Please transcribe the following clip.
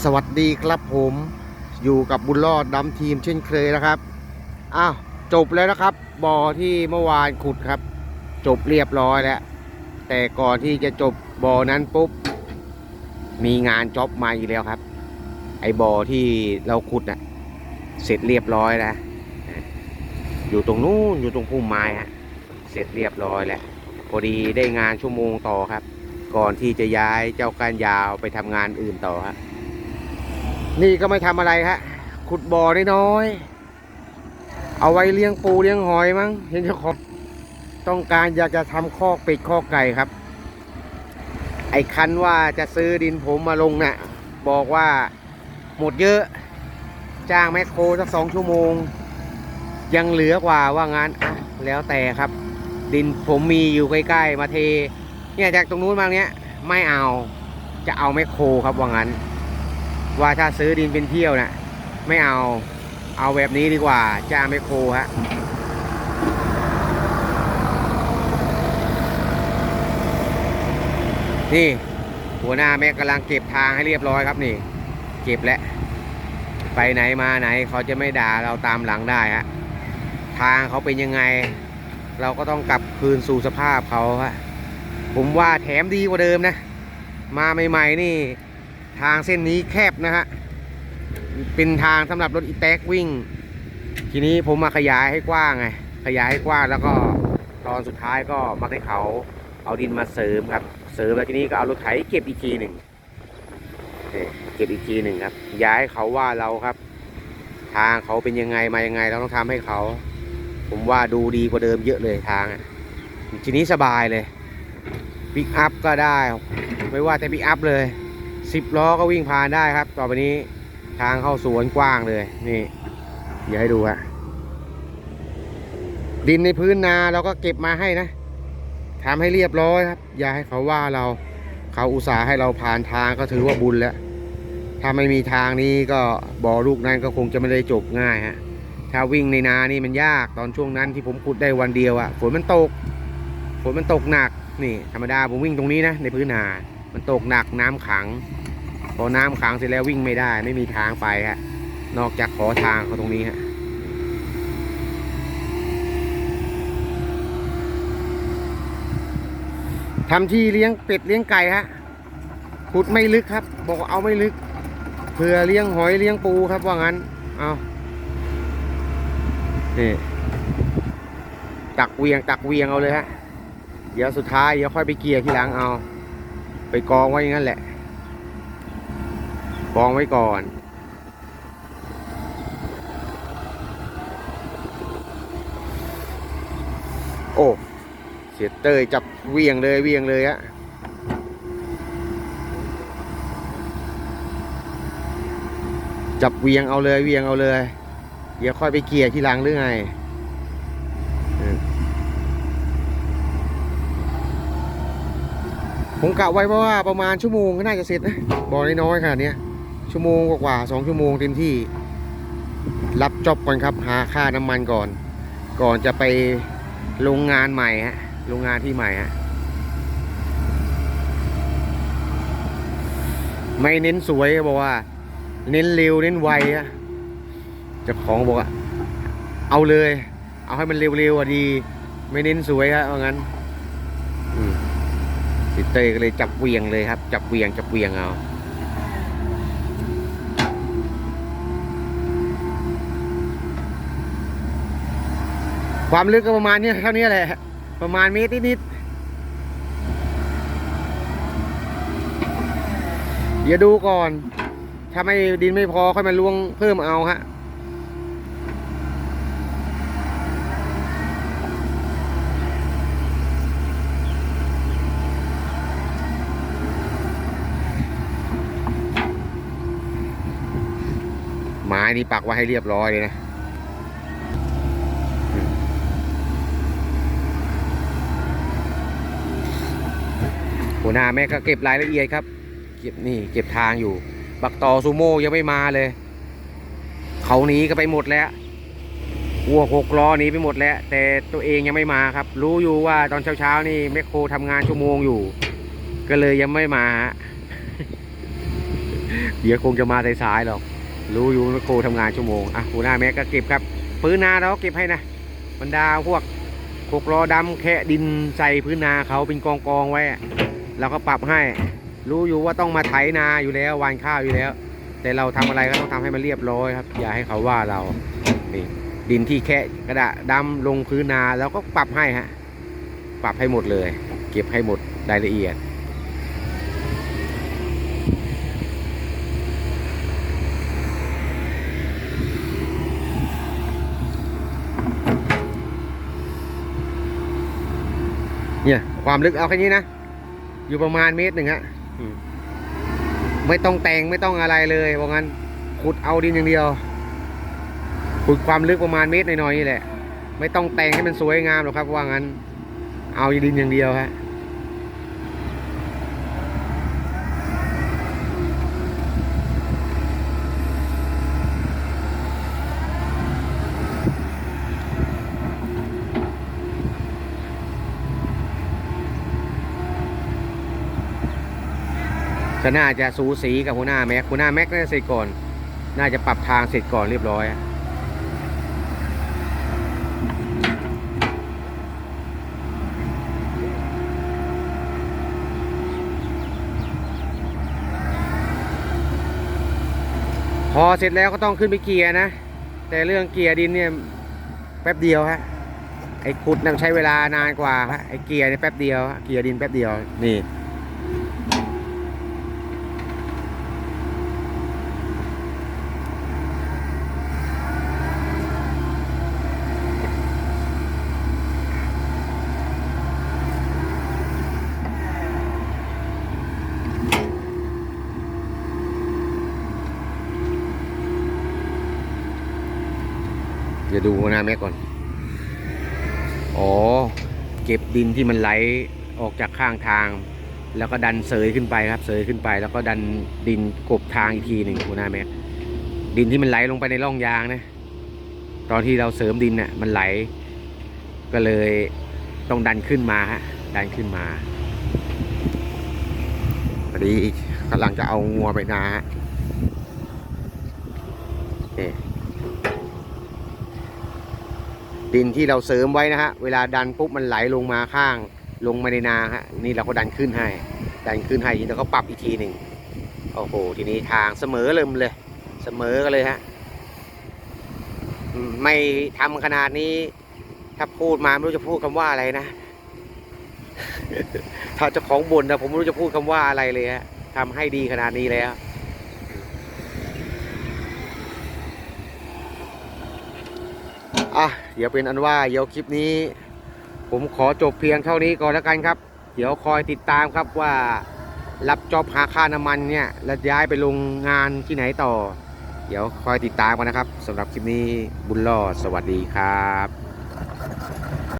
สวัสดีครับผมอยู่กับบุญรอดดำทีมเช่นเคยนะครับอ้าวจบแล้วนะครับบ่อที่เมื่อวานขุดครับ จบเรียบร้อยแล้ว แต่ก่อนที่จะจบบ่อนั้นปุ๊บ มีงานจ็อบมาอีกแล้วครับ ไอ้บ่อที่เราขุดน่ะเสร็จเรียบร้อยแล้วอยู่ตรงนู้นอยู่ตรงพุ่มไม้ฮะเสร็จเรียบร้อยแล้วพอดีได้งานชั่วโมงต่อครับ ก่อนที่จะย้ายเจ้าก้านยาวไปทำงานอื่นต่อครับ นี่ก็ไม่ทำอะไรฮะขุดบ่อน้อยๆเอาไว้เลี้ยงปูเลี้ยงหอยมั้งเห็นเจ้าของต้องการอยากจะทำคอกเป็ดคอกไก่ครับ ไอ้คันว่าจะซื้อดินผมมาลงน่ะ บอกว่าหมดเยอะ จ้างแมคโครสักสองชั่วโมง ยังเหลือกว่าว่างั้นอะแล้วแต่ครับ ดินผมมีอยู่ใกล้ๆมาเท เนี่ยจากตรงนู้นมาเนี้ยไม่เอาจะเอาแมคโครครับว่างั้น ว่าถ้าซื้อดินเป็นเที่ยวนะ่ะไม่เอาเอาแบบนี้ดีกว่าจ้างแมคโครฮะนี่ หัวหน้าแม่กำลังเก็บทางให้เรียบร้อยครับนี่ เก็บแล้วไปไหนมาไหนเขาจะไม่ด่าเราตามหลังได้ฮะทางเขาเป็นยังไง เราก็ต้องกลับคืนสู่สภาพเขาฮะผมว่าแถมดีกว่าเดิมนะ มาใหม่ ๆ นี่ ทางเส้นนี้แคบนะฮะ เป็นทางสำหรับรถอีแท็กวิ่ง ทีนี้ผมมาขยายให้กว้างไง ขยายให้กว้างแล้วก็ตอนสุดท้ายก็มาให้เขาเอาดินมาเสริมครับ เสริมแล้วทีนี้ก็เอารถไถเก็บอีกทีหนึ่งเก็บอีกทีหนึ่งครับ ย้ายเขาว่าเราครับ ทางเขาเป็นยังไงมายังไง เราต้องทำให้เขา ผมว่าดูดีกว่าเดิมเยอะเลยทางอะทีนี้สบายเลยปิกอัพก็ได้ ไม่ว่าแต่ปิกอัพเลย สิบล้อก็วิ่งผ่านได้ครับ ต่อไปนี้ทางเข้าสวนกว้างเลย นี่ เดี๋ยวให้ดูฮะดินในพื้นนาเราก็เก็บมาให้นะทำให้เรียบร้อยครับ อย่าให้เขาว่าเรา เขาอุตส่าห์ให้เราผ่านทางก็ถือว่าบุญแล้วถ้าไม่มีทางนี้ก็บ่อลูกนั้นก็คงจะไม่ได้จบง่ายฮะถ้าวิ่งในนานี่มันยากตอนช่วงนั้นที่ผมขุดได้วันเดียวอะฝนมันตกฝนมันตกหนักนี่ ธรรมดาผมวิ่งตรงนี้นะในพื้นนา มันตกหนักน้ำขัง พอน้ำขังเสร็จแล้ววิ่งไม่ได้ ไม่มีทางไปฮะ นอกจากขอทางเขาตรงนี้ฮะทำที่เลี้ยงเป็ดเลี้ยงไก่ฮะขุดไม่ลึกครับ บอกเอาไม่ลึกเผื่อเลี้ยงหอยเลี้ยงปูครับว่างั้น เอานี่ตักเวียงตักเวียงเอาเลยฮะ เดี๋ยวสุดท้ายเดี๋ยวค่อยไปเกียร์ทีหลังเอา ไปกองไว้อย่างนั้นแหละ กองไว้ก่อน โอ้เสียเตยจับเวียงเลยเวียงเลยฮะจับเวียงเอาเลยเวียงเอาเลย เดี๋ยวค่อยไปเกียร์ทีหลังหรือไง ผมกะไว้เพราะว่าประมาณชั่วโมงก็น่าจะเสร็จนะบอกน้อยๆขนาดเนี้ยชั่วโมงกว่าๆสองชั่วโมงเต็มที่ รับจอบก่อนครับ หาค่าน้ำมันก่อน ก่อนจะไปโรงงานใหม่ฮะโรงงานที่ใหม่ฮะไม่เน้นสวยบอกว่า เน้นเร็วเน้นไวฮะเจ้าของบอกว่าเอาเลย เอาให้มันเร็วๆอะดี ไม่เน้นสวยฮะว่างั้น สิเต้ก็เลยจับเวียงเลยครับ จับเวียงจับเวียงเอาความลึกก็ประมาณนี้เท่านี้แหละ ประมาณเมตรนิดๆเดี๋ยวดูก่อน ถ้าไม่ดินไม่พอค่อยมาลวงเพิ่มเอาฮะ นี่ปักไว้ให้เรียบร้อยเลยนะหัวหน้าแม่ก็เก็บรายละเอียดครับ เก็บนี่เก็บทางอยู่ บักต่อซูโม่ยังไม่มาเลย เขาหนีก็ไปหมดแล้ววัวหกล้อหนีไปหมดแล้ว แต่ตัวเองยังไม่มาครับ รู้อยู่ว่าตอนเช้าๆนี่แมคโครทำงานชั่วโมงอยู่ ก็เลยยังไม่มา เดี๋ยวคงจะมาสายๆหรอก รู้อยู่ว่าโคทำงานชั่วโมง อะหัวหน้าแม็กก็เก็บครับ พื้นนาเราก็เก็บให้นะ บรรดาพวกกกรอดำแคะดินใส่พื้นนาเขาเป็นกองกองไว้ เราก็ปรับให้ รู้อยู่ว่าต้องมาไถนาอยู่แล้ววานข้าวอยู่แล้ว แต่เราทำอะไรก็ต้องทำให้มันเรียบร้อยครับ อย่าให้เขาว่าเรา นี่ดินที่แคะกระดาษดำลงพื้นนาเราก็ปรับให้ฮะ ปรับให้หมดเลย เก็บให้หมดรายละเอียด ความลึกเอาแค่นี้นะ อยู่ประมาณเมตรหนึ่งฮะอืมไม่ต้องแต่งไม่ต้องอะไรเลยว่างั้นขุดเอาดินอย่างเดียวขุดความลึกประมาณเมตรหน่อยๆนี่แหละ ไม่ต้องแต่งให้มันสวยงามหรอกครับว่างั้น เอาดินอย่างเดียวฮะ ก็น่าจะสูสีกับหัวหน้าแม็กหัวหน้าแม็กน่าจะเสร็จก่อน น่าจะปรับทางเสร็จก่อนเรียบร้อยพอเสร็จแล้วก็ต้องขึ้นไปเกียร์นะ แต่เรื่องเกียร์ดินเนี่ยแป๊บเดียวฮะไอ้ขุดนั่งใช้เวลานานกว่าฮะไอ้เกียร์เนี่ยแป๊บเดียวเกียร์ดินแป๊บเดียวนี่ เดี๋ยวดูหน้าแม็กก่อน อ๋อ เก็บดินที่มันไหลออกจากข้างทาง แล้วก็ดันเสยขึ้นไปครับ เสยขึ้นไป แล้วก็ดันดินกบทางอีกทีหนึ่งหัวหน้าแม็ก ดินที่มันไหลลงไปในร่องยางนะ ตอนที่เราเสริมดินน่ะมันไหล ก็เลยต้องดันขึ้นมาฮะ ดันขึ้นมาพอดีกำลังจะเอางัวไปนาฮะนี่ ดินที่เราเสริมไว้นะฮะเวลาดันปุ๊บมันไหลลงมาข้าง ลงมาในนาฮะนี่เราก็ดันขึ้นให้ ดันขึ้นให้แล้วก็ปรับอีกทีหนึ่งโอ้โหทีนี้ทางเสมอเริ่มเลย เสมอกันเลยฮะไม่ทำขนาดนี้ ถ้าพูดมาไม่รู้จะพูดคำว่าอะไรนะ ถ้าเจ้าของบ่นนะผมไม่รู้จะพูดคำว่าอะไรเลยฮะทำให้ดีขนาดนี้แล้ว อะเดี๋ยวเป็นอันว่าเดี๋ยวคลิปนี้ ผมขอจบเพียงเท่านี้ก่อนแล้วกันครับ เดี๋ยวคอยติดตามครับว่า รับจอบหาค่าน้ำมันเนี่ยแล้วย้ายไปลงงานที่ไหนต่อ เดี๋ยวคอยติดตามกันนะครับสำหรับคลิปนี้บุญรอดสวัสดีครับ